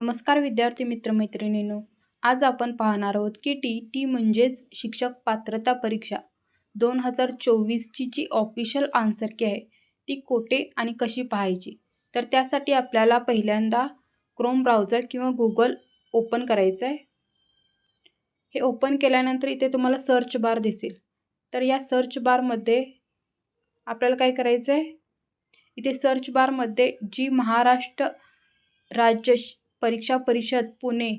नमस्कार विद्यार्थी मित्रमैत्रिणींनो आज आपण पाहणार आहोत की टी टी म्हणजेच शिक्षक पात्रता परीक्षा. दोन हजार चोवीसची जी ऑफिशियल आन्सर की आहे ती कोठे आणि कशी पाहायची? तर त्यासाठी आपल्याला पहिल्यांदा क्रोम ब्राउझर किंवा गुगल ओपन करायचं आहे. हे ओपन केल्यानंतर इथे तुम्हाला सर्च बार दिसेल. तर या सर्च बारमध्ये आपल्याला काय करायचं आहे इथे सर्च बारमध्ये जी महाराष्ट्र राज्य परीक्षा परिषद पुणे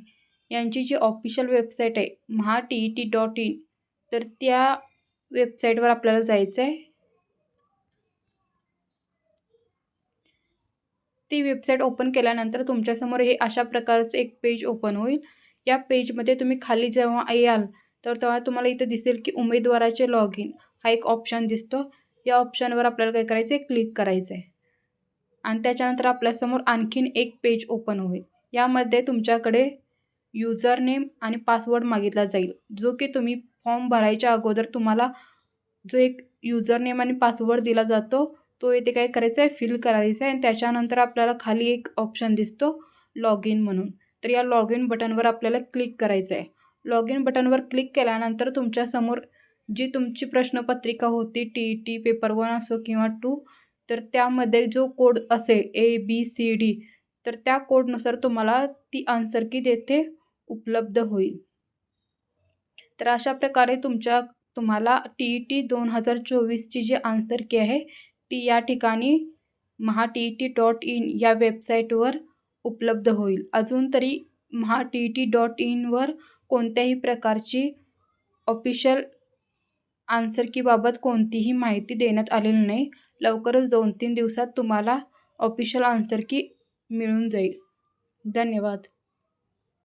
यांची जी ऑफिशियल वेबसाईट आहे Maha T E T dot in तर त्या वेबसाईटवर आपल्याला जायचं आहे. ती वेबसाईट ओपन केल्यानंतर तुमच्यासमोर हे अशा प्रकारचं एक पेज ओपन होईल. या पेजमध्ये तुम्ही खाली जेव्हा याल तर तेव्हा तुम्हाला इथं दिसेल की उमेदवाराचे लॉग इन हा एक ऑप्शन दिसतो. या ऑप्शनवर आपल्याला काय करायचं आहे क्लिक करायचं आहे आणि त्याच्यानंतर आपल्यासमोर आणखीन एक पेज ओपन होईल. यामध्ये तुमच्याकडे युजर नेम आणि पासवर्ड मागितला जाईल. जो की तुम्ही फॉर्म भरायच्या अगोदर तुम्हाला जो एक युजर नेम आणि पासवर्ड दिला जातो तो येथे काय करायचा आहे? फिल करायचा आहे. आणि त्याच्यानंतर आपल्याला खाली एक ऑप्शन दिसतो लॉग इन म्हणून. तर या लॉग इन बटनवर आपल्याला क्लिक करायचं आहे. लॉग इन बटनवर क्लिक केल्यानंतर तुमच्यासमोर जी तुमची प्रश्नपत्रिका होती T E T paper one असो किंवा टू तर त्यामध्ये जो कोड असेल ए बी सी डी तर त्या कोडनुसार तुम्हाला ती आन्सर की तेथे उपलब्ध होईल. तर अशा प्रकारे तुमच्या तुम्हाला टी ई टी दोन हजार चोवीसची जी आन्सर की आहे ती या ठिकाणी Maha T E T dot in या वेबसाईटवर उपलब्ध होईल. अजून तरी Maha T E T dot इनवर कोणत्याही प्रकारची ऑफिशियल आन्सर कीबाबत कोणतीही माहिती देण्यात आलेली नाही. लवकरच दोन तीन दिवसात तुम्हाला ऑफिशियल आन्सर की मिळून जाईल. धन्यवाद.